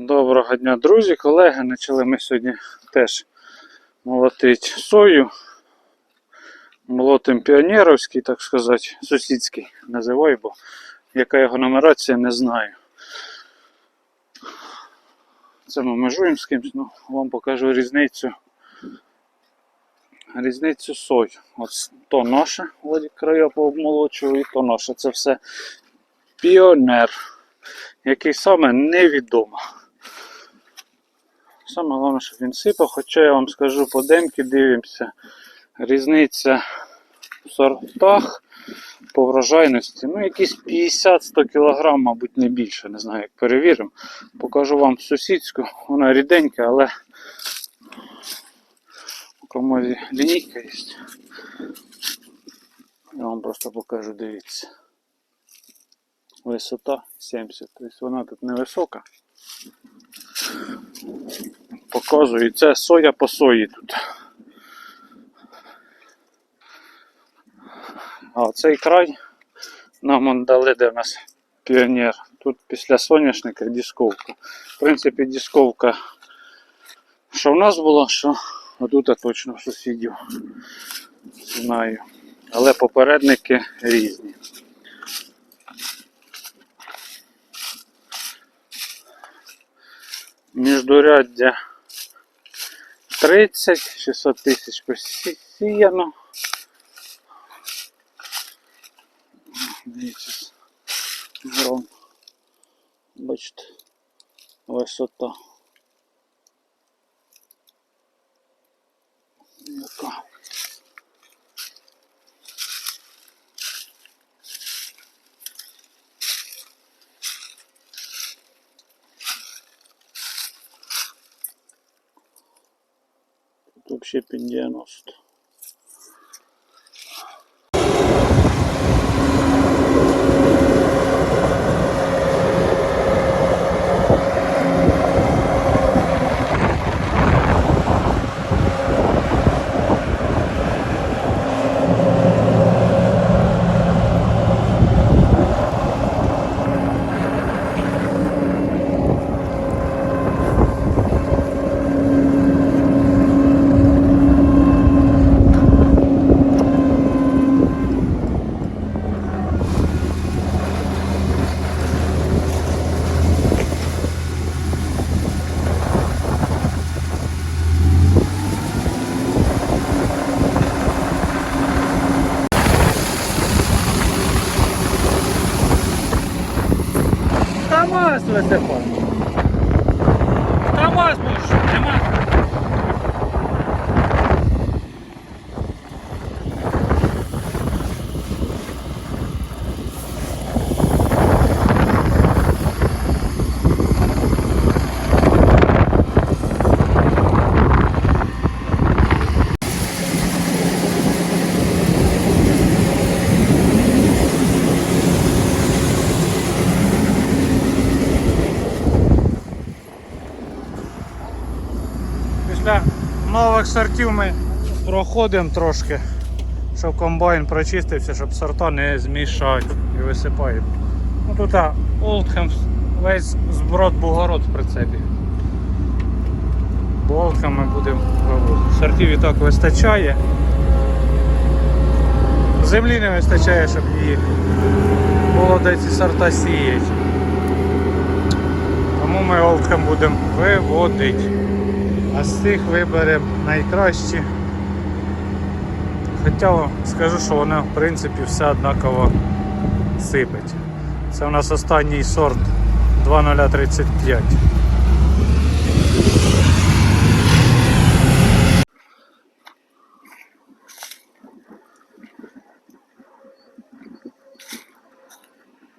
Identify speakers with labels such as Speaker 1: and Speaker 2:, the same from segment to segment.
Speaker 1: Доброго дня, друзі, колеги. Почали ми сьогодні теж молотити сою. Молотим піонеровський, так сказати, сусідський називаю, бо яка його нумерація, не знаю. Це ми межуємо з кимось, ну, вам покажу різницю. Різницю сой. От то наше, Владі края пообмолочував, і то наше. Це все піонер, який саме невідомо. Саме головне, щоб він сипав, хоча я вам скажу по демки дивимося. Різниця в сортах по врожайності. Ну, якісь 50-100 кг, мабуть, не більше. Не знаю, як перевіримо. Покажу вам сусідську. Вона ріденька, але у комозі лінійка є. Я вам просто покажу, дивіться. Висота 70. Тобто вона тут невисока. Показую, це соя по сої тут. А цей край нам дали, де в нас піонер. Тут після соняшника дисковка. В принципі, дисковка, що в нас було, що отут точно сусідів знаю. Але попередники різні. Міждуряддя 30, 600 тисяч посіяно. Дивіться, гром. Бачите, висота. Яка. Вообще під 90. Степан. висипав. вас будеш, нема. Після нових сортів ми проходимо трошки, щоб комбайн прочистився, щоб сорта не змішати і висипаємо. Ну тут Олдхем весь зброд бугород в прицепі. Болтками ми будемо вивозити. Сортів і так вистачає. Землі не вистачає, щоб її було де ці сорта сіяти. Тому ми Олдхем будемо виводити. А з цих виберемо найкращі. Хоча скажу, що воно в принципі все однаково сипить. Це у нас останній сорт 2035.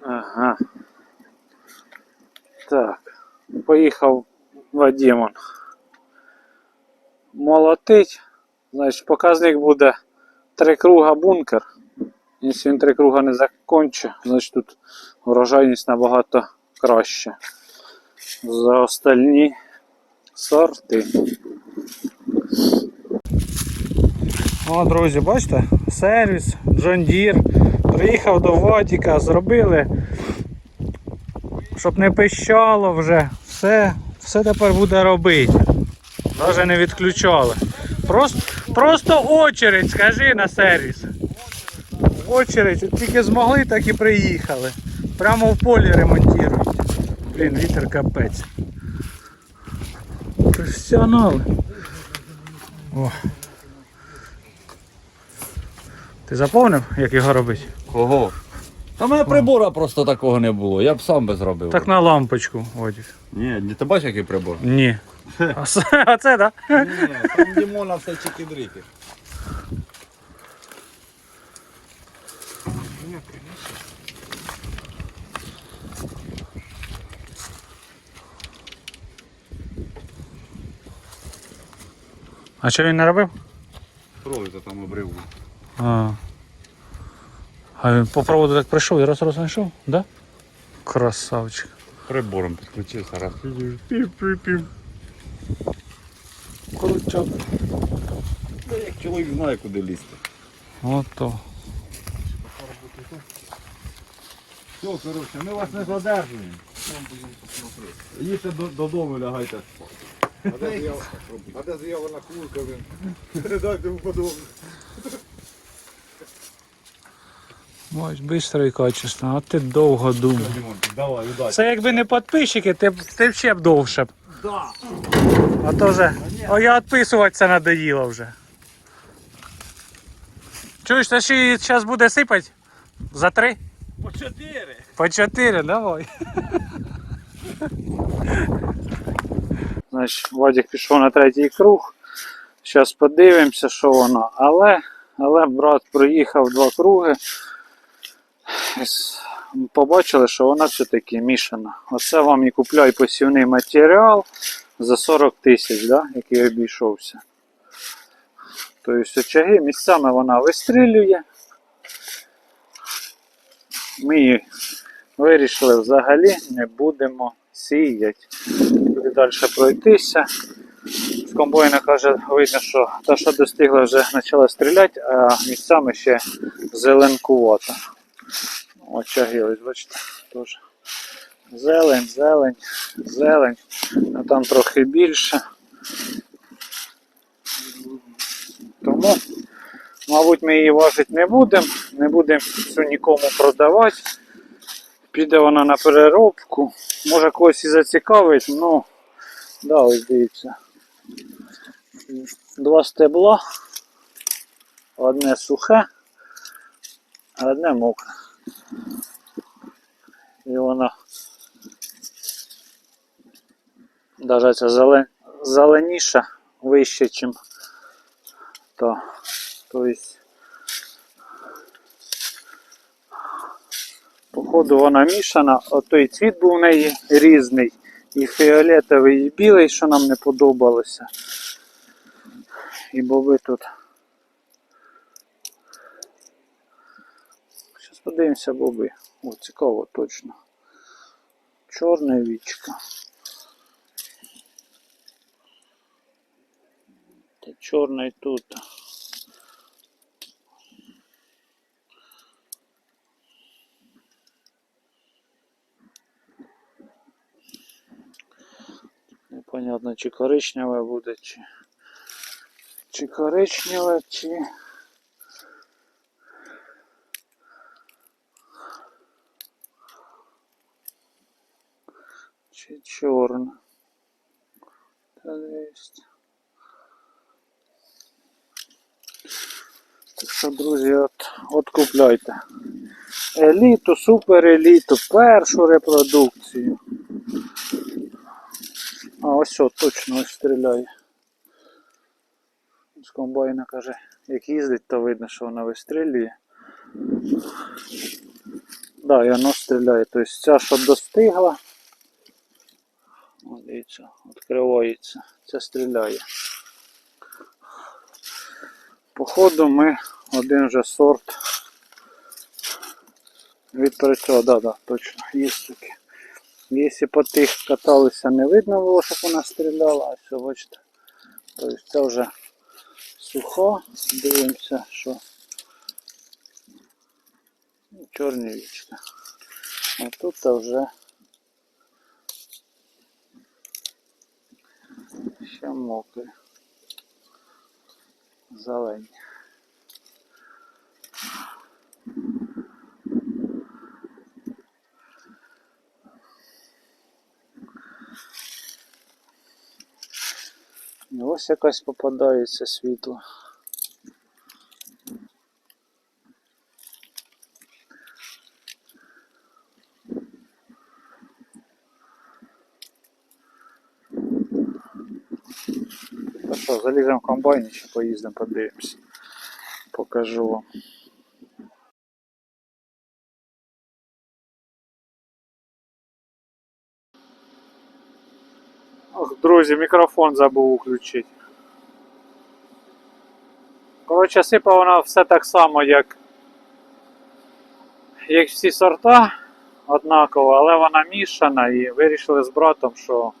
Speaker 1: Ага. Так, поїхав Вадимон молотить, значить показник буде три круга бункер. Якщо він три круга не закончить, значить тут врожайність набагато краще. За остальні сорти. О, друзі, бачите, сервіс, John Deere. Приїхав до Вадіка, зробили, щоб не пищало вже, все Все тепер буде робити. Навіть не відключали. Просто, просто очередь, скажи на сервіс. Очередь, тільки змогли, так і приїхали. Прямо в полі ремонтують. Блін, вітер капець. Професіонали. О. Ти заповнив, як його робити?
Speaker 2: Кого? Та в мене прибора просто такого не було, я б сам би зробив.
Speaker 1: Так на лампочку, Одік.
Speaker 2: Ні, не ти бачиш, який прибор?
Speaker 1: Ні. А це- так? Да?
Speaker 2: Ні, там Дімона все чики-дрики.
Speaker 1: А що він не робив?
Speaker 2: Провід там обрив.
Speaker 1: А. А він по проводу так прийшов і раз раз знайшов, да? Красавчик.
Speaker 2: Прибором підключився, раз.
Speaker 1: Пів-пів-пів. Крутяк.
Speaker 2: Ну, Як чоловік знає, куди лізти.
Speaker 1: Ото.
Speaker 2: Все, коротше, ми вас не задержуємо. Їдьте до- додому, лягайте.
Speaker 3: А де з'явлена курка, він? Передайте йому подобне.
Speaker 1: Ось, швидко і качественно, а ти довго думав.
Speaker 2: Давай, удачі.
Speaker 1: Це якби не підписчики, ти, б- ти б ще б довше. б.
Speaker 2: Да.
Speaker 1: А то вже. О, я відписуватися надоїло вже. Чуєш, та ще зараз буде сипати? За три?
Speaker 2: По чотири.
Speaker 1: По чотири, давай. Значить, Вадик пішов на третій круг. Зараз подивимося, що воно. Але, але брат проїхав два круги. Побачили, що вона все-таки мішана. Оце вам і купляй посівний матеріал за 40 тисяч, да, який обійшовся. Тобто очаги місцями вона вистрілює. Ми її вирішили взагалі не будемо сіяти. Буде далі пройтися. З комбайна каже, видно, що та, що достигла, вже почала стріляти, а місцями ще зеленкувато. Очаги, ось бачите, теж. Зелень, зелень, зелень, а там трохи більше. Тому, мабуть, ми її важити не будемо, не будемо цю нікому продавати. Піде вона на переробку. Може когось і зацікавить, ну да, ось дивіться. Два стебла. Одне сухе, а одне мокре. І воно навіть зелен... зеленіша вище, ніж то. Тобто Походу вона мішана, отой цвіт був у неї різний. І фіолетовий, і білий, що нам не подобалося. І боби тут. Зараз подивимося боби. О, цікаво точно. Чорне вічка. Та чорний тут. Непонятно, чи коричневе буде, чи, чи коричневе, чи. Чи чорне. Та десь. Так що, друзі, от, от купляйте. Еліту, супер еліту, першу репродукцію. А ось о, точно ось стріляє. З комбайна каже, як їздить, то видно, що вона вистрілює. Да, і воно стріляє. Тобто ця, що достигла. О, дивіться, відкривається. Це стріляє. Походу ми один же сорт відпрацював, да, да, точно, є таке. Якщо по тих каталися, не видно було, щоб вона стріляла, а все, бачите. Тобто це вже сухо. Дивимося, що чорні вічка. А тут вже Ще мокрі. Зелені. І ось якась попадається світло. Що, заліземо в комбайн і ще поїздимо, подивимось. Покажу вам. Ох, друзі, мікрофон забув включити. Коротше, сипа вона все так само, як, як всі сорта однаково, але вона мішана і вирішили з братом, що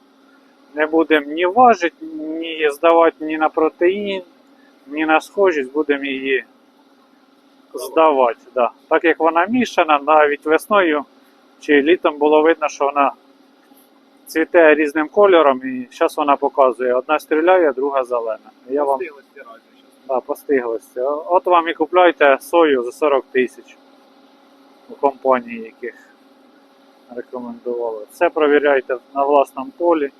Speaker 1: не будемо ні важити, ні здавати ні на протеїн, ні на схожість, будемо її здавати. Да. Так як вона мішана, навіть весною чи літом було видно, що вона цвіте різним кольором, і зараз вона показує. Одна стріляє, друга зелена. Я вам да, по. От вам і купляйте сою за 40 тисяч у компанії, яких рекомендували. Це провіряйте на власному полі.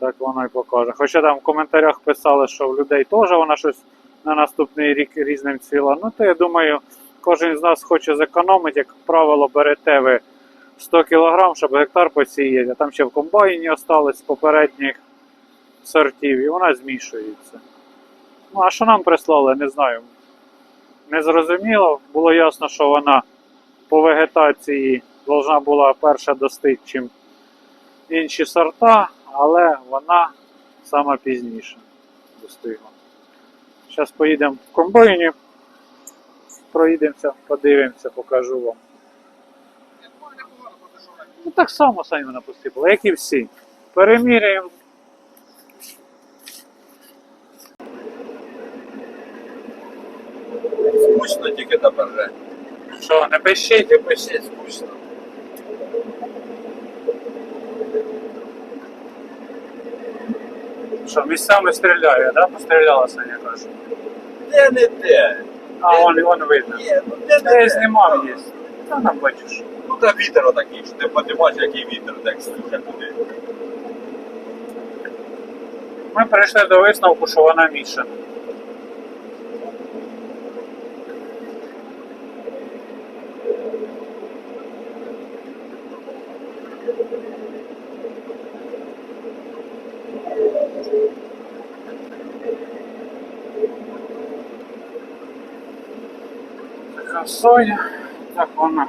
Speaker 1: Так воно і покаже. Хоча там в коментарях писали, що в людей теж вона щось на наступний рік різним цвіла. Ну то я думаю, кожен з нас хоче зекономити, як правило, берете ви 100 кг, щоб гектар посіяти, а там ще в комбайні осталось попередніх сортів, і вона змішується. Ну, а що нам прислали, не знаю. Не зрозуміло. Було ясно, що вона по вегетації должна була перша достигти, чим інші сорта, але вона сама пізніше достигла. Зараз поїдемо в комбайні, проїдемося, подивимося, покажу вам. Ну так само самі вона посипала, як і всі. Переміряємо.
Speaker 2: Скучно тільки тепер.
Speaker 1: Що, не пишіть?
Speaker 2: Не пишіть, скучно.
Speaker 1: Що, місцями стріляє, да? Пострілялася, я кажу.
Speaker 2: Де не те.
Speaker 1: А, он, он видно.
Speaker 2: Ні, ну де не
Speaker 1: я
Speaker 2: те.
Speaker 1: знімав є. Та там бачиш.
Speaker 2: Ну та вітер отакий, що ти подимаєш, який вітер, так слухай туди.
Speaker 1: Ми прийшли до висновку, що вона мішана. Така соня, так вона.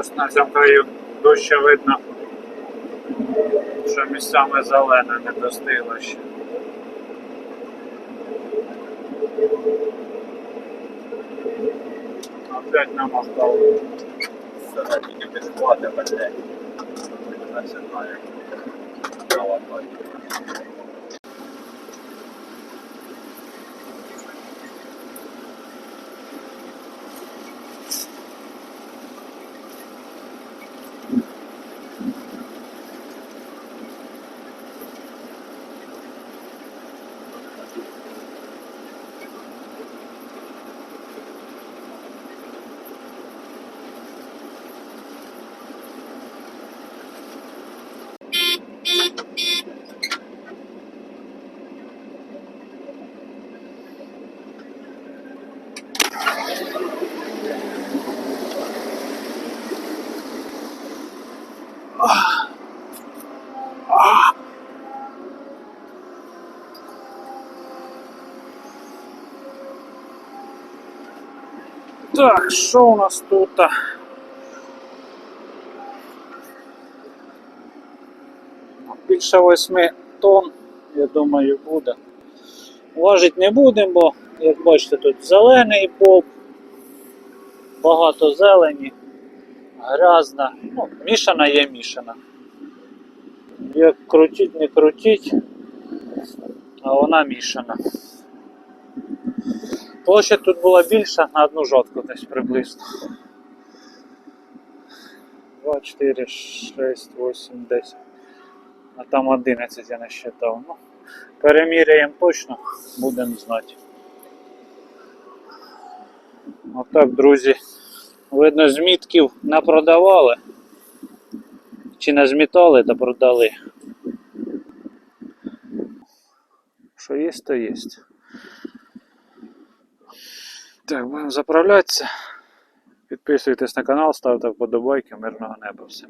Speaker 1: Ось на краю дужче видно, що місцями зелене не достигло ще. Опять намахав.
Speaker 2: Це тільки. Починає. Кровати.
Speaker 1: Так, що у нас тут? Більше 8 тонн, я думаю, буде. Важить не будемо, бо, як бачите, тут зелений боб, багато зелені. грязна. Ну, мішана є мішана. Як крутіть, не крутіть, а вона мішана. Площа тут була більша на одну жодку десь приблизно. 2, 4, 6, 8, 10. А там 11 я не считав. Ну, переміряємо точно, будемо знати. Отак, друзі. Видно, змітків напродавали. Чи не змітали, та продали. Що є, то є. Так, будемо заправлятися. Підписуйтесь на канал, ставте вподобайки, мирного неба всім.